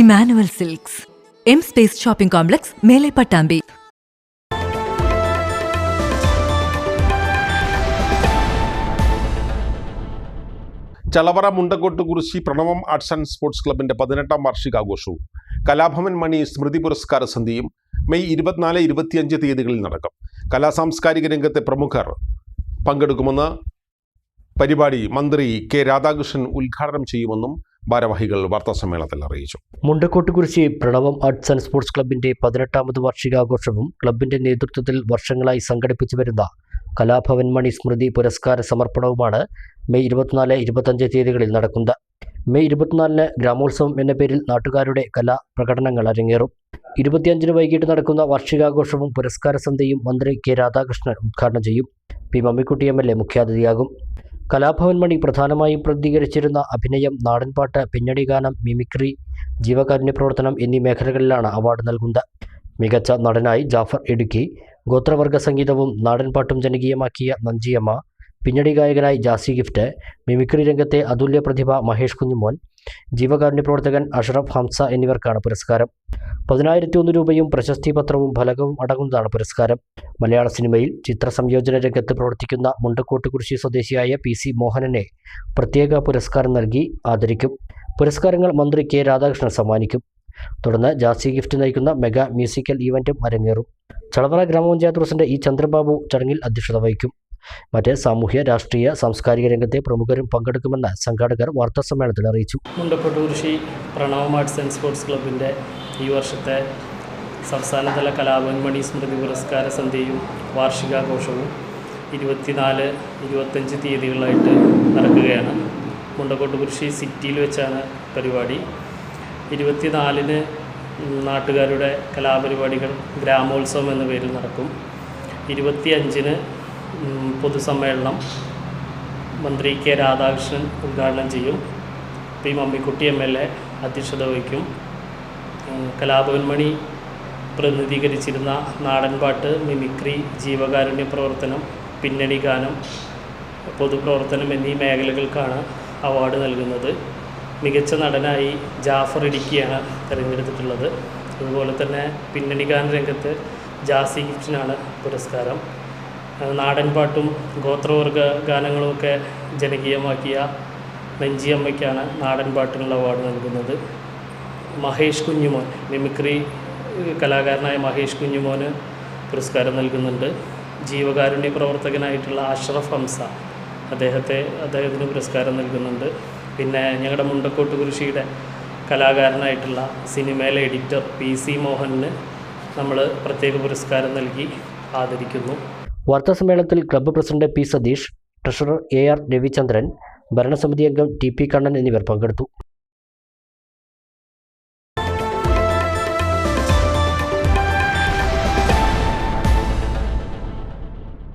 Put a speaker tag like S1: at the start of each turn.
S1: Emmanuel silks. M space shopping complex മേലെ Pattambi.
S2: Chalavara Mundakkottu Kurissi Pranavam arts and sports ക്ലബിന്റെ പതിനെട്ടാം വാർഷികാഘോഷവും കലാഭവൻ മണി സ്മൃതി പുരസ്കാര സന്ധ്യയും May ഇരുപത്തിനാല് ഇരുപത്തിയഞ്ച് തീയതികളിൽ നടക്കും. കലാസാംസ്കാരിക രംഗത്തെ പ്രമുഖർ പങ്കെടുക്കുമെന്ന് പരിപാടി മന്ത്രി കെ രാധാകൃഷ്ണൻ ഉദ്ഘാടനം ചെയ്യുമെന്നും ഭാരവാഹികൾ വാർത്താസമ്മേളനത്തിൽ അറിയിച്ചു.
S3: Mundakkottukurissi Pranavam arts and sports ക്ലബിന്റെ പതിനെട്ടാമത് വാർഷികാഘോഷവും ക്ലബിന്റെ നേതൃത്വത്തിൽ വർഷങ്ങളായി സംഘടിപ്പിച്ചു വരുന്ന കലാഭവൻ മണി സ്മൃതി പുരസ്കാര സമർപ്പണവുമാണ് മെയ് ഇരുപത്തിനാല് ഇരുപത്തഞ്ച് തീയതികളിൽ നടക്കുന്നത്. മെയ് ഇരുപത്തിനാലിന് ഗ്രാമോത്സവം എന്ന പേരിൽ നാട്ടുകാരുടെ കലാ പ്രകടനങ്ങൾ അരങ്ങേറും. ഇരുപത്തിയഞ്ചിന് വൈകിട്ട് നടക്കുന്ന വാർഷികാഘോഷവും പുരസ്കാര സന്ധ്യയും മന്ത്രി കെ രാധാകൃഷ്ണൻ ഉദ്ഘാടനം ചെയ്യും. P Mammikutty M L A മുഖ്യാതിഥിയാകും. കലാഭവൻ മണി പ്രധാനമായും പ്രതികരിച്ചിരുന്ന അഭിനയം നാടൻപാട്ട് പിന്നണി ഗാനം മിമിക്രി ജീവകാരുണ്യ പ്രവർത്തനം എന്നീ മേഖലകളിലാണ് അവാർഡ് നൽകുന്നത്. മികച്ച നടനായി ജാഫർ ഇടുക്കി ഗോത്രവർഗ സംഗീതവും നാടൻപാട്ടും ജനകീയമാക്കിയ നഞ്ചിയമ്മ പിന്നണി ഗായകനായി ജാസി ഗിഫ്റ്റ് മിമിക്രി രംഗത്തെ അതുല്യ പ്രതിഭ മഹേഷ് കുഞ്ഞുമോൻ ജീവകാരുണ്യ പ്രവർത്തകൻ അഷറഫ് ഹംസ എന്നിവർക്കാണ് പുരസ്കാരം. പതിനായിരത്തി ഒന്ന് രൂപയും പ്രശസ്തി പത്രവും ഫലകവും അടങ്ങുന്നതാണ് പുരസ്കാരം. മലയാള സിനിമയിൽ ചിത്രസംയോജന രംഗത്ത് പ്രവർത്തിക്കുന്ന മുണ്ടക്കോട്ട് കുരിശി സ്വദേശിയായ പി സി മോഹനനെ പ്രത്യേക പുരസ്കാരം നൽകി ആദരിക്കും. പുരസ്കാരങ്ങൾ മന്ത്രി കെ രാധാകൃഷ്ണൻ സമ്മാനിക്കും. തുടർന്ന് ജാസി ഗിഫ്റ്റ് നയിക്കുന്ന മെഗാ മ്യൂസിക്കൽ ഈവന്റും അരങ്ങേറും. ചളവറ ഗ്രാമപഞ്ചായത്ത് പ്രസിഡന്റ് ഇ ചന്ദ്രബാബു ചടങ്ങിൽ അധ്യക്ഷത വഹിക്കും. മറ്റ് സാമൂഹ്യ രാഷ്ട്രീയ സാംസ്കാരിക രംഗത്തെ പ്രമുഖരും പങ്കെടുക്കുമെന്ന് സംഘാടകർ വാർത്താസമ്മേളനത്തിൽ അറിയിച്ചു.
S4: Mundakkottukurissi Pranavam arts and sports ക്ലബിന്റെ ഈ വർഷത്തെ സംസ്ഥാനതല കലാഭവൻമണി സ്മൃതി പുരസ്കാര സന്ധ്യയും വാർഷികാഘോഷവും ഇരുപത്തിനാല് ഇരുപത്തഞ്ച് തീയതികളായിട്ട് നടക്കുകയാണ്. മുണ്ടക്കോട്ടുകുറിശി സിറ്റിയിൽ വെച്ചാണ് പരിപാടി. ഇരുപത്തിനാലിന് നാട്ടുകാരുടെ കലാപരിപാടികൾ ഗ്രാമോത്സവം എന്ന പേരിൽ നടക്കും. ഇരുപത്തിയഞ്ചിന് പൊതുസമ്മേളനം മന്ത്രി കെ രാധാകൃഷ്ണൻ ഉദ്ഘാടനം ചെയ്യും. P Mammikutty M L A അധ്യക്ഷത വഹിക്കും. കലാഭവൻ പ്രതിനിധീകരിച്ചിരുന്ന നാടൻപാട്ട് മിമിക്രി ജീവകാരുണ്യ പ്രവർത്തനം പിന്നണി ഗാനം പൊതുപ്രവർത്തനം എന്നീ മേഖലകൾക്കാണ് അവാർഡ് നൽകുന്നത്. മികച്ച നടനായി ജാഫർ ഇടുക്കിയാണ് തിരഞ്ഞെടുത്തിട്ടുള്ളത്. അതുപോലെ തന്നെ പിന്നണി ഗാന രംഗത്ത് ജാസി ഗിഫ്റ്റിനാണ് പുരസ്കാരം. നാടൻപാട്ടും ഗോത്രവർഗ ഗാനങ്ങളുമൊക്കെ ജനകീയമാക്കിയ നെഞ്ചിയമ്മയ്ക്കാണ് നാടൻപാട്ടിനുള്ള അവാർഡ് നൽകുന്നത്. മഹേഷ് കുഞ്ഞുമോൻ മിമിക്രി കലാകാരനായ മഹേഷ് കുഞ്ഞുമോന് പുരസ്കാരം നൽകുന്നുണ്ട്. ജീവകാരുണ്യ പ്രവർത്തകനായിട്ടുള്ള അഷ്റഫ് ഹംസ അദ്ദേഹത്തെ അദ്ദേഹത്തിന് പുരസ്കാരം നൽകുന്നുണ്ട്. പിന്നെ ഞങ്ങളുടെ മുണ്ടക്കോട്ട് കുരിശിയുടെ കലാകാരനായിട്ടുള്ള സിനിമയിലെ എഡിറ്റർ പി സി മോഹനന് നമ്മൾ പ്രത്യേക പുരസ്കാരം നൽകി ആദരിക്കുന്നു.
S3: വാർത്താ സമ്മേളനത്തിൽ club president P Satheesh treasurer A R Ravichandran ഭരണസമിതി അംഗം ടി പി കണ്ണൻ എന്നിവർ പങ്കെടുത്തു.